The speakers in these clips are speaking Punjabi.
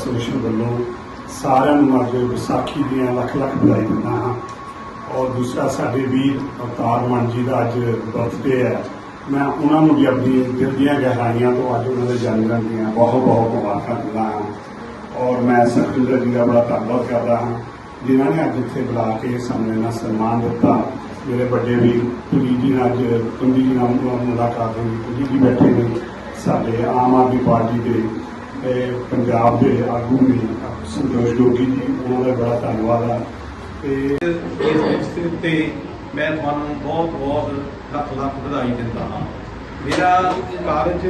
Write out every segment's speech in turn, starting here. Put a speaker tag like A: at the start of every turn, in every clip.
A: ਐਸੋਸੀਏਸ਼ਨ ਵੱਲੋਂ ਸਾਰਿਆਂ ਨੂੰ ਅੱਜ ਵਿਸਾਖੀ ਦੀਆਂ ਲੱਖ ਲੱਖ ਵਧਾਈ ਦਿੰਦਾ ਹਾਂ। ਔਰ ਦੂਸਰਾ ਸਾਡੇ ਵੀਰ ਅਵਤਾਰ ਮਾਨ ਜੀ ਦਾ ਅੱਜ ਬਰਥਡੇ ਹੈ। ਮੈਂ ਉਹਨਾਂ ਨੂੰ ਵੀ ਆਪਣੀ ਦਿਲ ਦੀਆਂ ਗਹਿਰਾਈਆਂ ਤੋਂ ਅੱਜ ਉਹਨਾਂ ਦੇ ਜਨਮ ਦੀਆਂ ਬਹੁਤ ਬਹੁਤ ਮੁਬਾਰਕਾਂ ਦਿੰਦਾ ਹਾਂ। ਔਰ ਮੈਂ ਸੁਖਿੰਦਰ ਜੀ ਦਾ ਬੜਾ ਧੰਨਵਾਦ ਕਰਦਾ ਹਾਂ, ਜਿਨ੍ਹਾਂ ਨੇ ਅੱਜ ਇੱਥੇ ਬੁਲਾ ਕੇ ਸਾਨੂੰ ਇਹਨਾਂ ਸਨਮਾਨ ਦਿੱਤਾ। ਮੇਰੇ ਵੱਡੇ ਵੀਰ ਪੁਲੀ ਜੀ ਨਾਲ ਅੱਜ ਪੁੰਜੀ ਜੀ ਨਾਲ ਮੁਲਾਕਾਤ ਹੋਈ ਪੁਲੀ ਜੀ ਬੈਠੇ ਨੇ ਸਾਡੇ ਆਮ ਆਦਮੀ ਪਾਰਟੀ ਦੇ ਇਹ ਪੰਜਾਬ ਦੇ ਆਗੂ ਨੇ ਸੰਤੋਸ਼ ਜੋਗੀ ਜੀ, ਉਹਨਾਂ ਦਾ ਬੜਾ ਧੰਨਵਾਦ ਹੈ ਤੇ
B: ਇਸ ਮੌਕੇ ਉੱਤੇ ਮੈਂ ਤੁਹਾਨੂੰ ਬਹੁਤ ਬਹੁਤ ਲੱਖ ਲੱਖ ਵਧਾਈ ਦਿੰਦਾ ਹਾਂ। ਮੇਰਾ ਕਾਰਜ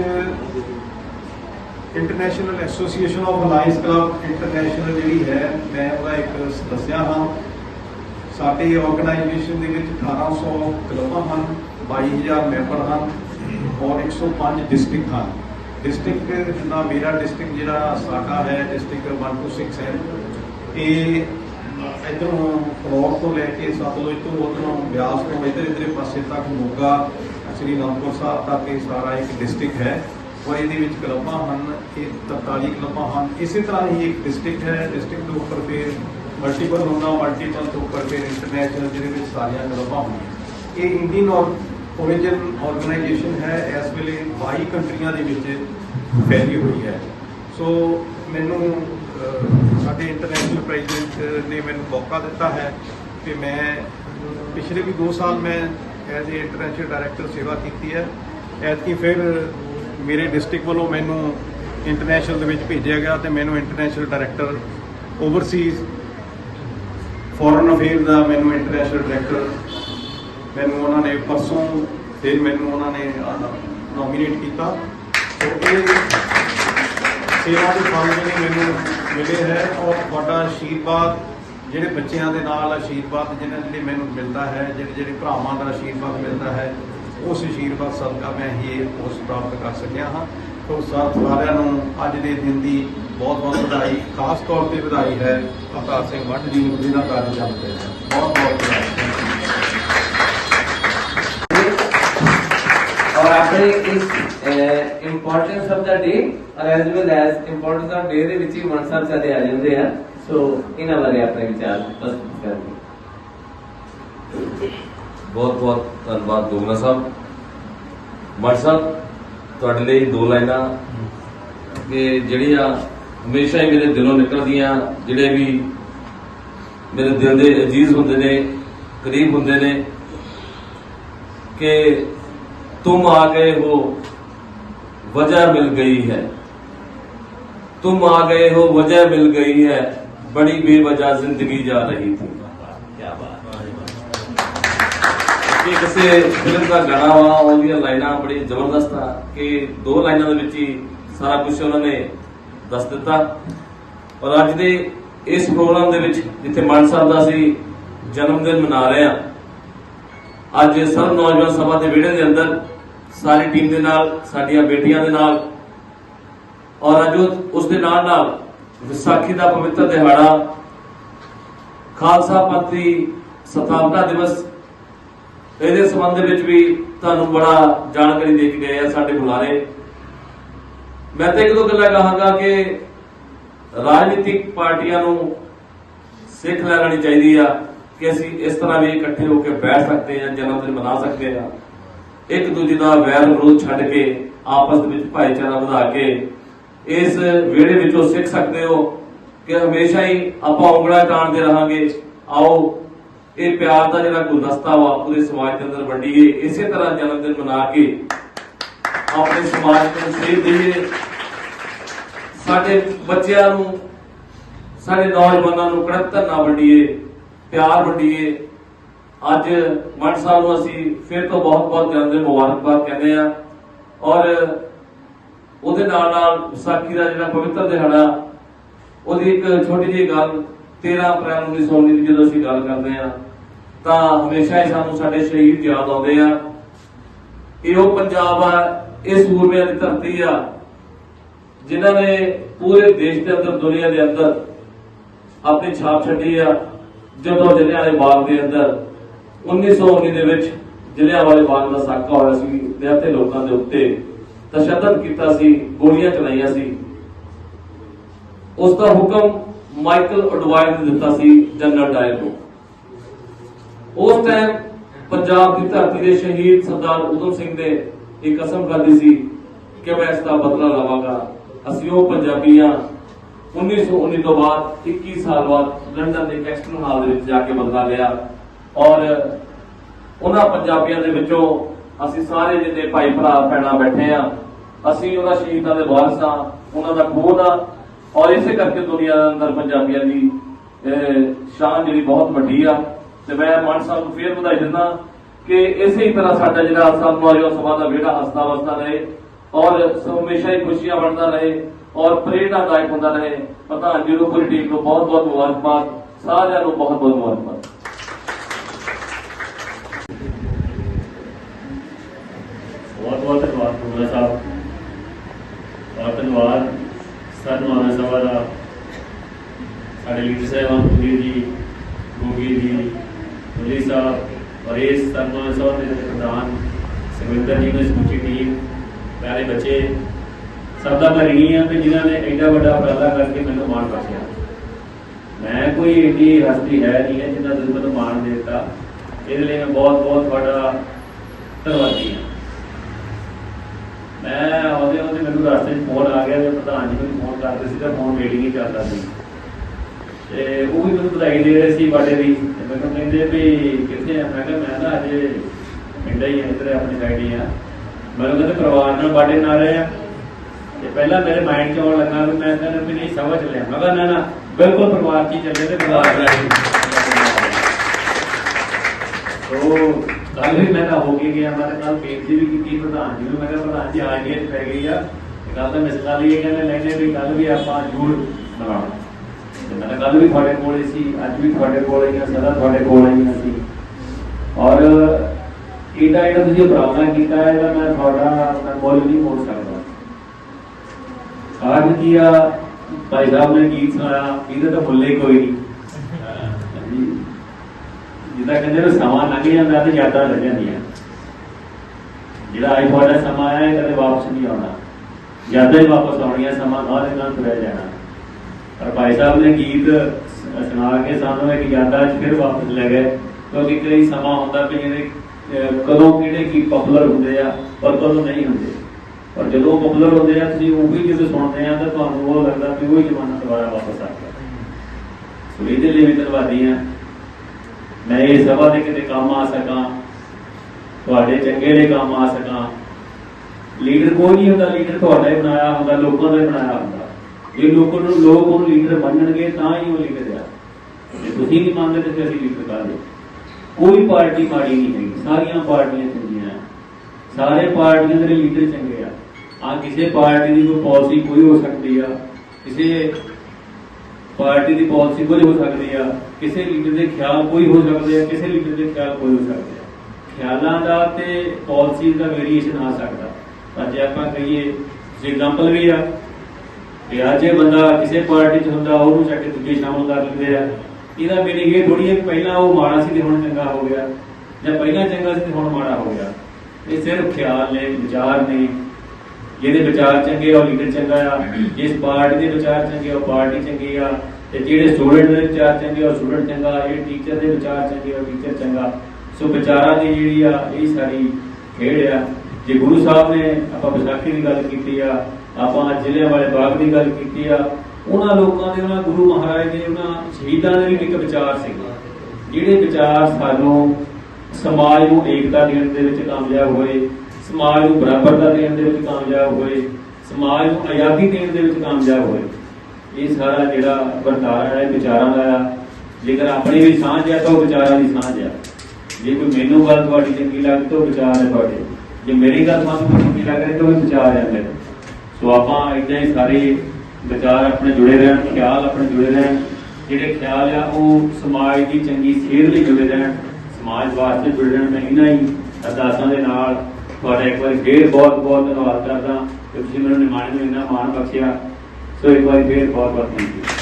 B: international association of lions club international ਜਿਹੜੀ ਹੈ, ਮੈਂ ਉਹਦਾ ਇੱਕ ਸਦੱਸਿਆ ਹਾਂ। ਸਾਡੇ ਆਰਗੇਨਾਈਜੇਸ਼ਨ ਦੇ ਵਿੱਚ 1800 ਕਲੱਬਾਂ ਹਨ 22000 ਮੈਂਬਰ ਹਨ ਔਰ 105 ਡਿਸਟ੍ਰਿਕਟ ਹਨ। ਡਿਸਟ੍ਰਿਕਟ ਜਿੰਨਾ ਮੇਰਾ ਡਿਸਟ੍ਰਿਕਟ ਜਿਹੜਾ ਸਾਕਾ ਹੈ, ਡਿਸਟ੍ਰਿਕਟ 126 ਹੈ। ਇਹ ਇਧਰੋਂ ਫਲੋਰ ਤੋਂ ਲੈ ਕੇ ਸਤਲੁਜ ਤੋਂ ਉਧਰੋਂ ਬਿਆਸ ਤੋਂ ਇਧਰ ਇਧਰੇ ਪਾਸੇ ਤੱਕ ਮੋਗਾ, ਸ੍ਰੀ ਅਨੰਦਪੁਰ ਸਾਹਿਬ ਤੱਕ ਇਹ ਸਾਰਾ ਇੱਕ ਡਿਸਟ੍ਰਿਕਟ ਹੈ। ਔਰ ਇਹਦੇ ਵਿੱਚ ਕਲੱਬਾਂ ਹਨ, ਇਹ 43 ਕਲੱਬਾਂ ਹਨ। ਇਸੇ ਤਰ੍ਹਾਂ ਹੀ ਇੱਕ ਡਿਸਟ੍ਰਿਕਟ ਹੈ, ਡਿਸਟ੍ਰਿਕਟ ਦੇ ਉੱਪਰ ਫਿਰ ਮਲਟੀਪਲ ਹੁੰਦਾ ਮਲਟੀਪਲ ਤੋਂ ਉੱਪਰ ਫਿਰ ਇੰਟਰਨੈਸ਼ਨਲ ਜਿਹਦੇ ਵਿੱਚ ਸਾਰੀਆਂ ਕਲੱਬਾਂ ਹੋਣਗੀਆਂ ਇਹ ਇੰਡੀਅਨ ਔਰ ਓਰੀਜਨ ਆਰਗੇਨਾਈਜੇਸ਼ਨ ਹੈ, ਇਸ ਵੇਲੇ 22 ਕੰਟਰੀਆਂ ਦੇ ਵਿੱਚ ਫੈਲੀ ਹੋਈ ਹੈ। ਸੋ ਮੈਨੂੰ ਸਾਡੇ ਇੰਟਰਨੈਸ਼ਨਲ ਪ੍ਰੈਜ਼ੀਡੈਂਟ ਨੇ ਮੈਨੂੰ ਮੌਕਾ ਦਿੱਤਾ ਹੈ ਕਿ ਮੈਂ ਪਿਛਲੇ ਵੀ 2 ਸਾਲ ਮੈਂ ਐਜ਼ ਏ ਇੰਟਰਨੈਸ਼ਨਲ ਡਾਇਰੈਕਟਰ ਸੇਵਾ ਕੀਤੀ ਹੈ। ਐਤਕੀ ਫਿਰ ਮੇਰੇ ਡਿਸਟ੍ਰਿਕਟ ਵੱਲੋਂ ਮੈਨੂੰ ਇੰਟਰਨੈਸ਼ਨਲ ਦੇ ਵਿੱਚ ਭੇਜਿਆ ਗਿਆ ਤੇ ਮੈਨੂੰ international director overseas foreign affair ਦਾ ਮੈਨੂੰ ਇੰਟਰਨੈਸ਼ਨਲ ਡਾਇਰੈਕਟਰ ਮੈਨੂੰ ਉਹਨਾਂ ਨੇ ਪਰਸੋਂ ਫਿਰ ਮੈਨੂੰ ਉਹਨਾਂ ਨੇ ਨੋਮੀਨੇਟ ਕੀਤਾ। ਸੋ ਇਹ ਸੇਵਾ ਦੇ ਫਲ ਜਿਹੜੇ ਮੈਨੂੰ ਮਿਲੇ ਹੈ ਔਰ ਤੁਹਾਡਾ ਆਸ਼ੀਰਵਾਦ ਜਿਹੜੇ ਬੱਚਿਆਂ ਦੇ ਨਾਲ ਆਸ਼ੀਰਵਾਦ ਜਿਹਨਾਂ ਜਿਹੜੇ ਮੈਨੂੰ ਮਿਲਦਾ ਹੈ, ਜਿਹੜੇ ਜਿਹੜੇ ਭਰਾਵਾਂ ਦਾ ਆਸ਼ੀਰਵਾਦ ਮਿਲਦਾ ਹੈ, ਉਸ ਆਸ਼ੀਰਵਾਦ ਸਦਕਾ ਮੈਂ ਇਹ ਉਸ ਪ੍ਰਾਪਤ ਕਰ ਸਕਿਆ ਹਾਂ। ਸੋ ਸਾ- ਸਾਰਿਆਂ ਨੂੰ ਅੱਜ ਦੇ ਦਿਨ ਦੀ ਬਹੁਤ ਬਹੁਤ ਵਧਾਈ, ਖਾਸ ਤੌਰ ਤੇ ਵਧਾਈ ਹੈ। ਅਵਤਾਰ ਸਿੰਘ ਮੱਠ ਜੀ ਨੂੰ ਜਿਹਨਾਂ ਦਾ ਚੱਲ ਰਿਹਾ ਹੈ ਬਹੁਤ ਬਹੁਤ ਵਧਾਈ।
C: और ਇਸ ਇੰਪੋਰਟੈਂਸ ਆਫ ਦਾ ਡੇ ਔਰ as well as importance of day ਦੇ ਵਿੱਚ ਹੀ ਮਨ ਸਾਹਿਬ ਸਾਡੇ ਆ ਜਾਂਦੇ ਆ। ਸੋ ਇਹਨਾਂ ਬਾਰੇ ਆਪਣੇ ਵਿਚਾਰ ਪ੍ਰਸਤੁਤ ਕਰਦੇ
D: ਬਹੁਤ ਬਹੁਤ ਧੰਨਵਾਦ ਦੋਗਲਾ ਸਾਹਿਬ। ਮੜ ਸਾਹਿਬ, ਤੁਹਾਡੇ ਲਈ ਦੋ ਲਾਈਨਾਂ। ਕਿ ਜਿਹੜੀਆਂ ਹਮੇਸ਼ਾ ਹੀ ਮੇਰੇ ਦਿਲੋਂ ਨਿਕਲਦੀਆਂ, ਜਿਹੜੇ ਵੀ ਮੇਰੇ ਦਿਲ ਦੇ ਅਜੀਜ਼ ਹੁੰਦੇ ਨੇ, ਕਰੀਬ ਹੁੰਦੇ ਨੇ, ਕਿ तुम आ गए हो वजह मिल गई है तुम आ गए हो वजह मिल गई है बड़ी बेवजह जिंदगी जा रही थी क्या बात ਕਿ ਕਿਸੇ ਫਿਲਮ ਦਾ ਗਾਣਾ ਵਾ ਉਹਦੀਆਂ ਲਾਈਨਾਂ ਬੜੀ ਜ਼ਬਰਦਸਤ ਆ ਕਿ ਦੋ ਲਾਈਨਾਂ ਦੇ ਵਿੱਚ ਹੀ ਸਾਰਾ ਕੁਝ ਉਹਨਾਂ ਨੇ ਦੱਸ ਦਿੱਤਾ ਔਰ ਅੱਜ ਦੇ ਇਸ ਪ੍ਰੋਗਰਾਮ ਦੇ ਵਿੱਚ ਜਿੱਥੇ ਮਾਨ ਸਾਹਿਬ ਦਾ ਅਸੀਂ ਜਨਮ ਦਿਨ ਮਨਾ ਰਹੇ ਆ ਅੱਜ ਸਰਵ ਨੌਜਵਾਨ ਸਭਾ ਦੇ ਵਿਹੜੇ ਦੇ ਅੰਦਰ ਸਾਰੀ ਟੀਮ ਦੇ ਨਾਲ, ਸਾਡੀਆਂ ਬੇਟੀਆਂ ਦੇ ਨਾਲ ਔਰ ਅੱਜ ਉਸ ਦੇ ਨਾਲ ਨਾਲ ਵਿਸਾਖੀ ਦਾ ਪਵਿੱਤਰ ਦਿਹਾੜਾ, ਖਾਲਸਾ ਪੰਥ ਦੀ ਸਥਾਪਨਾ ਦਿਵਸ, ਇਹਦੇ ਸੰਬੰਧ ਵਿੱਚ ਵੀ ਤੁਹਾਨੂੰ ਬੜਾ ਜਾਣਕਾਰੀ ਦੇ ਕੇ ਗਏ ਆ ਸਾਡੇ ਬੁਲਾਰੇ। ਮੈਂ ਤਾਂ ਇੱਕ ਦੋ ਗੱਲਾਂ ਕਹਾਂਗਾ ਕਿ ਰਾਜਨੀਤਿਕ ਪਾਰਟੀਆਂ ਨੂੰ ਸਿੱਖ ਲੈ ਲੈਣੀ ਚਾਹੀਦੀ ਆ। ਕਿ ਅਸੀਂ ਇਸ ਤਰ੍ਹਾਂ ਵੀ ਇਕੱਠੇ ਹੋ ਕੇ ਬੈਠ ਸਕਦੇ ਹਾਂ, ਜਨਮ ਦਿਨ ਮਨਾ ਸਕਦੇ ਹਾਂ। ਇੱਕ ਦੂਜੇ ਦਾ ਵੈਰ ਵਿਰੋਧ ਛੱਡ ਕੇ, ਆਪਸ ਦੇ ਵਿੱਚ ਭਾਈਚਾਰਾ ਵਧਾ ਕੇ, ਇਸ ਵਿਹੜੇ ਵਿੱਚੋਂ ਸਿੱਖ ਸਕਦੇ ਹੋ ਕਿ ਹਮੇਸ਼ਾ ਹੀ ਆਪਾਂ ਉਂਗਲਾਂ ਟਾਣਦੇ ਰਹਾਂਗੇ। ਆਓ, ਇਹ ਪਿਆਰ ਦਾ ਜਿਹੜਾ ਗੁਲਦਸਤਾ ਵਾ, ਪੂਰੇ ਸਮਾਜ ਦੇ ਅੰਦਰ ਵੰਡੀਏ। ਇਸੇ ਤਰ੍ਹਾਂ ਜਨਮ ਦਿਨ ਮਨਾ ਕੇ ਆਪਣੇ ਸਮਾਜ ਨੂੰ ਸੇਧ ਦੇਈਏ। ਸਾਡੇ ਬੱਚਿਆਂ ਨੂੰ, ਸਾਡੇ ਨੌਜਵਾਨਾਂ ਨੂੰ ਕੜਤਰ ਨਾ ਵੰਡੀਏ। ਪਿਆਰ ਵੰਡੀਏ। ਅੱਜ ਮਨ ਸਾਹਿਬ ਨੂੰ ਅਸੀਂ ਫਿਰ ਤੋਂ ਬਹੁਤ ਬਹੁਤ ਜਨਮ ਮੁਬਾਰਕਬਾਦ ਕਹਿੰਦੇ ਆ ਔਰ ਉਹਦੇ ਨਾਲ ਨਾਲ ਵਿਸਾਖੀ ਦਾ ਜਿਹੜਾ ਪਵਿੱਤਰ ਦਿਹਾੜਾ, ਉਹਦੀ ਇੱਕ ਛੋਟੀ ਜਿਹੀ ਗੱਲ 13 ਅਪ੍ਰੈਲ 1919 ਦੀ ਜਦੋਂ ਅਸੀਂ ਗੱਲ ਕਰਦੇ ਆ ਤਾਂ ਹਮੇਸ਼ਾ ਹੀ ਸਾਨੂੰ ਸਾਡੇ ਸ਼ਹੀਦ ਯਾਦ ਆਉਂਦੇ ਆ। ਇਹ ਉਹ ਪੰਜਾਬ ਆ, ਇਹ ਸੂਰਮਿਆਂ ਦੀ ਧਰਤੀ ਆ, ਜਿਨ੍ਹਾਂ ਨੇ ਪੂਰੇ ਦੇਸ਼ ਦੇ ਅੰਦਰ, ਦੁਨੀਆ ਦੇ ਅੰਦਰ ਆਪਣੀ ਛਾਪ ਛੱਡੀ ਆ। ਜਦੋਂ ਜਲਿਆਂਵਾਲੇ ਬਾਗ ਦੇ ਅੰਦਰ 1919 ਦੇ ਵਿੱਚ ਜਲਿਆਂਵਾਲੇ ਬਾਗ ਦਾ ਸਾਕਾ ਹੋਇਆ ਸੀ ਨਿਹੱਥੇ ਲੋਕਾਂ ਦੇ ਉੱਤੇ ਤਸ਼ੱਦਦ ਕੀਤਾ ਸੀ, ਗੋਲੀਆਂ ਚਲਾਈਆਂ ਸੀ। ਉਸ ਦਾ ਹੁਕਮ ਮਾਈਕਲ ਅਡਵਾਈਰ ਨੇ ਦਿੱਤਾ ਸੀ, ਜਨਰਲ ਡਾਇਰ ਨੂੰ। ਉਸ ਟਾਈਮ ਪੰਜਾਬ ਦੀ ਧਰਤੀ ਦੇ ਸ਼ਹੀਦ ਸਰਦਾਰ ਊਧਮ ਸਿੰਘ ਨੇ ਇਹ ਕਸਮ ਖਾਧੀ ਸੀ ਕਿ ਮੈਂ ਇਸ ਦਾ ਬਦਲਾ ਲਵਾਂਗਾ। ਅਸੀਂ ਉਹ ਪੰਜਾਬੀਆਂ 1919 ਤੋਂ ਬਾਅਦ 21 ਸਾਲ ਬਾਅਦ ਲੰਡਨ ਦੇ ਕੈਕਸਟਨ ਹਾਲ ਦੇ ਵਿੱਚ ਜਾ ਕੇ ਬਦਲਾ ਲਿਆ। ਔਰ ਉਹਨਾਂ ਪੰਜਾਬੀਆਂ ਦੇ ਵਿੱਚੋਂ ਅਸੀਂ ਸਾਰੇ ਜਿੰਨੇ ਭਾਈ ਭਰਾ, ਭੈਣਾਂ ਬੈਠੇ ਆ, ਅਸੀਂ ਉਹਨਾਂ ਸ਼ਹੀਦਾਂ ਦੇ ਵਾਰਸ ਆ, ਉਹਨਾਂ ਦਾ ਖੂਨ ਆ। ਔਰ ਇਸੇ ਕਰਕੇ ਦੁਨੀਆ ਦੇ ਅੰਦਰ ਪੰਜਾਬੀਆਂ ਦੀ ਸ਼ਾਨ ਜਿਹੜੀ ਬਹੁਤ ਵੱਡੀ ਆ। ਤੇ ਮੈਂ ਮਾਨ ਸਾਹਿਬ ਨੂੰ ਫੇਰ ਵਧਾਈ ਦਿੰਦਾ ਕਿ ਇਸੇ ਹੀ ਤਰ੍ਹਾਂ ਸਾਡਾ ਜਿਹੜਾ ਸਾਨੂੰ ਵਾਲਿਓ ਸਭਾ ਦਾ ਵਿਹੜਾ ਹੱਸਦਾ ਵਸਦਾ ਰਹੇ। ਔਰ ਹਮੇਸ਼ਾ ਹੀ ਖੁਸ਼ੀਆਂ ਵੰਡਦਾ ਰਹੇ ਔਰ ਪ੍ਰੇਰਨਾਦਾਇਕ ਹੁੰਦਾ ਰਹੇ ਪ੍ਰਧਾਨ ਜੀ ਨੂੰ ਪੂਰੀ ਟੀਮ ਨੂੰ ਬਹੁਤ ਬਹੁਤ ਮੁਬਾਰਕਬਾਦ ਸਾਰਿਆਂ ਨੂੰ ਬਹੁਤ ਬਹੁਤ ਮੁਬਾਰਕਬਾਦ
E: ਬਹੁਤ ਬਹੁਤ ਧੰਨਵਾਦ ਗੁਰੂਆ ਸਾਹਿਬ ਬਹੁਤ ਧੰਨਵਾਦ ਸਨਮਾਨ ਸਭਾ ਦਾ ਸਾਡੇ ਲੀਡਰ ਸਾਹਿਬਾਨ ਪੁਨੀਰ ਜੀ ਗੋਗੀ ਜੀ ਪੁਲਿਸ ਸਾਹਿਬ ਔਰ ਇਸ ਸਨਮਾਨ ਸਭਾ ਦੇ ਪ੍ਰਧਾਨ ਸੁਖਵਿੰਦਰ ਜੀ ਨੂੰ ਸਮੁੱਚੀ ਟੀਮ ਪਿਆਰੇ ਬੱਚੇ, ਸਭ ਦਾ ਮੈਂ ঋਣੀ ਹਾਂ ਕਿ ਜਿਨ੍ਹਾਂ ਨੇ ਐਡਾ ਵੱਡਾ ਉਪਰਾਲਾ ਕਰਕੇ ਮੈਨੂੰ ਮਾਣ ਬਖਸ਼ਿਆ। ਮੈਂ ਕੋਈ ਏਡੀ ਹਸਤੀ ਹੈ ਨਹੀਂ ਹੈ ਜਿਨ੍ਹਾਂ ਨੇ ਮੈਨੂੰ ਮਾਣ ਦੇ ਦਿੱਤਾ। ਇਹਦੇ ਲਈ ਮੈਂ ਬਹੁਤ ਬਹੁਤ ਤੁਹਾਡਾ ਧੰਨਵਾਦੀ ਹਾਂ। ਮੈਂ ਆਉਂਦੇ ਆਉਂਦੇ ਮੈਨੂੰ ਰਸਤੇ 'ਚ ਫੋਨ ਆ ਗਿਆ ਤੇ ਪ੍ਰਧਾਨ ਜੀ ਮੈਨੂੰ ਫੋਨ ਕਰਦੇ ਸੀ ਤਾਂ ਫੋਨ ਵੇਟਿੰਗ ਹੀ ਚੱਲਦਾ ਸੀ। ਤੇ ਉਹ ਵੀ ਮੈਨੂੰ ਵਧਾਈ ਦੇ ਰਹੇ ਸੀ ਬਾਡੇ ਦੀ। ਤੇ ਮੈਨੂੰ ਕਹਿੰਦੇ ਵੀ ਕਿੱਥੇ ਆ? ਮੈਂ ਕਿਹਾ ਮੈਂ ਨਾ ਅਜੇ ਪਿੰਡ ਹੀ ਇੱਧਰ ਆਪਣੀ ਸਾਈਡ ਹੀ ਆ। ਮੈਨੂੰ ਕਹਿੰਦੇ ਪਰਿਵਾਰ ਨਾਲ ਬਾਡੇ ਨਾਲ ਰਹੇ। ਤੇ ਪਹਿਲਾਂ ਮੇਰੇ ਮਾਈਂਡ 'ਚ ਆਉਣ ਲੱਗਾ ਵੀ ਮੈਂ ਕਹਿੰਦਾ ਵੀ ਨਹੀਂ, ਸਮਝ ਲਿਆ। ਮੈਂ ਕਿਹਾ ਨਾ ਨਾ, ਬਿਲਕੁਲ ਪਰਿਵਾਰ 'ਚ ਚੱਲੇ ਤੇ ਪਰਿਵਾਰ ਨਾਲ ਉਹ ਕੱਲ ਵੀ ਮੈਂ ਤਾਂ ਹੋ ਕੇ ਗਿਆ। ਮੈਂ ਕੱਲ ਬੇਨਤੀ ਵੀ ਕੀਤੀ ਪ੍ਰਧਾਨ ਜੀ ਨੂੰ। ਮੈਂ ਕਿਹਾ ਪ੍ਰਧਾਨ ਜੀ ਅੱਜ ਇਹ ਪੈ ਗਈ ਆ। ਤੇ ਤਾਂ ਮਿਸ ਕਾਲ ਇਹ ਕਹਿੰਦੇ ਲੈਣੇ ਵੀ ਕੱਲ ਵੀ ਆਪਾਂ ਜ਼ਰੂਰ ਮਨਾਉਣਾ ਤੇ ਮੈਂ ਕੱਲ ਵੀ ਤੁਹਾਡੇ ਕੋਲ ਹੀ ਸੀ। ਅੱਜ ਵੀ ਤੁਹਾਡੇ ਕੋਲ ਹੀ ਆ ਸਦਾ ਤੁਹਾਡੇ ਕੋਲ ਹੀ ਸੀ। ਔਰ ਇਹਦਾ ਜਿਹੜਾ ਤੁਸੀਂ ਉਪਰਾਲਾ ਕੀਤਾ ਹੈ, ਇਹਦਾ ਮੈਂ ਤੁਹਾਡਾ ਮੁੱਲ ਨਹੀਂ ਮੋੜ ਸਕਦਾ। ਆਜ ਕੀ ਆ, ਭਾਈ ਸਾਹਿਬ ਨੇ ਗੀਤ ਸੁਣਾਇਆ, ਇਹਦਾ ਤਾਂ ਮੁੱਲ ਕੋਈ ਨਹੀਂ। ਜਿੱਦਾਂ ਕਹਿੰਦੇ ਨੇ ਸਮਾਂ ਲੰਘ ਜਾਂਦਾ ਤੇ ਯਾਦਾਂ ਰਹਿ ਜਾਂਦੀਆਂ। ਜਿਹੜਾ ਅੱਜ ਤੁਹਾਡਾ ਸਮਾਂ ਆਇਆ ਕਦੇ ਵਾਪਸ ਨਹੀਂ ਆਉਣਾ। ਯਾਦਾਂ ਹੀ ਵਾਪਸ ਆਉਣੀਆਂ, ਸਮਾਂ ਬਾਅਦ ਦੇ ਤੁਰਿਆ ਜਾਣਾ। ਪਰ ਭਾਈ ਸਾਹਿਬ ਨੇ ਗੀਤ ਸੁਣਾ ਕੇ ਸਾਨੂੰ ਇੱਕ ਯਾਦਾਂ 'ਚ ਫਿਰ ਵਾਪਸ ਲੈ ਗਏ, ਕਿਉਂਕਿ ਕਈ ਸਮਾਂ ਹੁੰਦਾ ਵੀ ਜਿਹੜੇ ਕਦੋਂ ਕਿਹੜੇ ਗੀਤ ਪਪੂਲਰ ਹੁੰਦੇ ਆ, ਪਰ ਕਦੋਂ ਨਹੀਂ ਹੁੰਦੇ। ਪਰ ਜਦੋਂ ਪਪੂਲਰ ਹੁੰਦੇ ਆ, ਤੁਸੀਂ ਉਹ ਵੀ ਜਦੋਂ ਸੁਣਦੇ ਆ, ਤਾਂ ਤੁਹਾਨੂੰ ਉਹ ਲੱਗਦਾ ਵੀ ਉਹ ਜ਼ਮਾਨਾ ਦੁਬਾਰਾ ਵਾਪਸ ਆ ਗਿਆ। ਸੋ ਇਹਦੇ ਲਈ ਵੀ ਧੰਨਵਾਦੀ ਆ ਮੈਂ ਇਹ ਸਭਾ ਦੇ ਕਿਤੇ ਕੰਮ ਆ ਸਕਾਂ, ਤੁਹਾਡੇ ਚੰਗੇ ਦੇ ਕੰਮ ਆ ਸਕਾਂ। ਲੀਡਰ ਕੋਈ ਨਹੀਂ ਹੁੰਦਾ, ਲੀਡਰ ਤੁਹਾਡਾ ਹੀ ਬਣਾਇਆ ਹੁੰਦਾ, ਲੋਕਾਂ ਦਾ ਹੀ ਬਣਾਇਆ ਹੁੰਦਾ। ਜੇ ਲੋਕਾਂ ਨੂੰ, ਲੋਕ ਉਹਨੂੰ ਲੀਡਰ ਮੰਨਣਗੇ, ਤਾਂ ਹੀ ਉਹ ਲੀਡਰ ਆ। ਜੇ ਤੁਸੀਂ ਨਹੀਂ ਮੰਨਦੇ, ਤੇ ਅਸੀਂ ਲੀਡਰ ਕਾਹਦੇ? ਕੋਈ ਪਾਰਟੀ ਮਾੜੀ ਨਹੀਂ ਹੈਗੀ, ਸਾਰੀਆਂ ਪਾਰਟੀਆਂ ਚੰਗੀਆਂ ਆ ਸਾਰੇ ਪਾਰਟੀਆਂ ਦੇ ਲੀਡਰ ਚੰਗੇ ਆ। ਆ ਕਿਸੇ ਪਾਰਟੀ ਦੀ ਕੋਈ ਪਾਲਿਸੀ ਕੋਈ ਹੋ ਸਕਦੀ ਆ, ਕਿਸੇ ਪਾਰਟੀ ਦੀ ਪਾਲਿਸੀ ਕੋਈ ਹੋ ਸਕਦੀ ਆ, ਕਿਸੇ ਲੀਡਰ ਦੇ ਖਿਆਲ ਕੋਈ ਹੋ ਸਕਦੇ ਆ, ਕਿਸੇ ਲੀਡਰ ਦੇ ਖਿਆਲ ਕੋਈ ਹੋ ਸਕਦੇ ਆ। ਖਿਆਲਾਂ ਦਾ ਤੇ ਪਾਲਿਸੀ ਦਾ ਵੇਰੀਏਸ਼ਨ ਆ ਸਕਦਾ। ਪਰ ਜੇ ਆਪਾਂ ਕਹੀਏ ਐਗਜ਼ਾਮਪਲ ਵੀ ਆ ਕਿ ਅੱਜ ਇਹ ਬੰਦਾ ਕਿਸੇ ਪਾਰਟੀ 'ਚ ਹੁੰਦਾ, ਉਹਨੂੰ ਚੱਕ ਕੇ ਦੂਜੇ ਸ਼ਾਮਲ ਕਰ ਲੈਂਦੇ ਆ। ਇਹਦਾ ਮੀਨਿੰਗ ਇਹ ਥੋੜੀ ਹੈ ਪਹਿਲਾਂ ਉਹ ਮਾੜਾ ਸੀ ਤੇ ਹੁਣ ਚੰਗਾ ਹੋ ਗਿਆ। ਜਾਂ ਪਹਿਲਾਂ ਚੰਗਾ ਸੀ ਤੇ ਹੁਣ ਮਾੜਾ ਹੋ ਗਿਆ। ਇਹ ਸਿਰਫ ਖਿਆਲ ਨੇ, ਵਿਚਾਰ ਨੇ। ਜਿਹਦੇ ਵਿਚਾਰ ਚੰਗੇ ਆ ਲੀਡਰ ਚੰਗਾ ਆ। ਜਿਸ ਪਾਰਟੀ ਦੇ ਵਿਚਾਰ ਚੰਗੇ ਆ ਪਾਰਟੀ ਚੰਗੀ ਆ। ਤੇ ਜਿਹੜੇ ਸਟੂਡੈਂਟ ਦੇ ਵਿਚਾਰ ਚੰਗੇ ਆ ਸਟੂਡੈਂਟ ਚੰਗਾ ਜਿਹੜੇ ਟੀਚਰ ਦੇ ਵਿਚਾਰ ਚੰਗੇ ਆ ਟੀਚਰ ਚੰਗਾ ਸੋ ਵਿਚਾਰਾਂ ਦੀ ਜਿਹੜੀ ਆ, ਇਹ ਸਾਰੀ ਖੇਡ ਆ। ਜੇ ਗੁਰੂ ਸਾਹਿਬ ਨੇ ਆਪਾਂ ਵਿਸਾਖੀ ਦੀ ਗੱਲ ਕੀਤੀ ਆ, ਆਪਾਂ ਜ਼ਿਲ੍ਹੇ ਵਾਲੇ ਬਾਗ ਦੀ ਗੱਲ ਕੀਤੀ ਆ ਉਹਨਾਂ ਲੋਕਾਂ ਦੇ ਉਹਨਾਂ ਗੁਰੂ ਮਹਾਰਾਜ ਦੇ ਉਹਨਾਂ ਸ਼ਹੀਦਾਂ ਦੇ ਵੀ ਇੱਕ ਵਿਚਾਰ ਸੀਗਾ ਜਿਹੜੇ ਵਿਚਾਰ ਸਾਨੂੰ ਸਮਾਜ ਨੂੰ ਏਕਤਾ ਦੇਣ ਦੇ ਵਿੱਚ ਕਾਮਯਾਬ ਹੋਏ, ਸਮਾਜ ਨੂੰ ਬਰਾਬਰਤਾ ਦੇਣ ਦੇ ਵਿੱਚ ਕਾਮਯਾਬ ਹੋਏ, ਸਮਾਜ ਨੂੰ ਆਜ਼ਾਦੀ ਦੇਣ ਦੇ ਵਿੱਚ ਕਾਮਯਾਬ ਹੋਏ। ਇਹ ਸਾਰਾ ਜਿਹੜਾ ਵਰਤਾਰਾ ਹੈ ਵਿਚਾਰਾਂ ਦਾ ਜੇਕਰ ਆਪਣੀ ਵੀ ਸਾਂਝ ਆ ਤਾਂ ਉਹ ਵਿਚਾਰਾਂ ਦੀ ਸਾਂਝ ਆ। ਜੇ ਕੋਈ ਮੈਨੂੰ ਗੱਲ ਤੁਹਾਡੀ ਚੰਗੀ ਲੱਗ ਤਾਂ ਉਹ ਵਿਚਾਰ ਹੈ ਤੁਹਾਡੇ। ਜੇ ਮੇਰੀ ਗੱਲ ਤੁਹਾਨੂੰ ਚੰਗੀ ਲੱਗ ਰਹੀ ਤਾਂ ਉਹ ਵਿਚਾਰ ਹੈ ਮੇਰੇ। ਸੋ ਆਪਾਂ ਇਦਾਂ ਹੀ ਸਾਰੇ ਵਿਚਾਰ ਆਪਣੇ ਜੁੜੇ ਰਹਿਣ, ਖਿਆਲ ਆਪਣੇ ਜੁੜੇ ਰਹਿਣ। ਜਿਹੜੇ ਖਿਆਲ ਆ, ਉਹ ਸਮਾਜ ਦੀ ਚੰਗੀ ਸਿਹਤ ਲਈ ਜੁੜੇ ਰਹਿਣ। ਸਮਾਜ ਵਾਸਤੇ ਜੁੜੇ ਰਹਿਣ ਮੈਂ ਇਹਨਾਂ ਹੀ। ਅਰਦਾਸਾਂ ਦੇ ਨਾਲ ਤੁਹਾਡਾ ਇੱਕ ਵਾਰੀ ਫੇਰ ਬਹੁਤ ਬਹੁਤ ਧੰਨਵਾਦ ਕਰਦਾ। ਕਿ ਤੁਸੀਂ ਮੈਨੂੰ ਨਿਮਾਣੇ ਨੂੰ ਇੰਨਾ ਮਾਣ ਬਖਸ਼ਿਆ। ਸੋ ਇੱਕ ਵਾਰੀ ਫੇਰ ਬਹੁਤ ਬਹੁਤ ਥੈਂਕ ਯੂ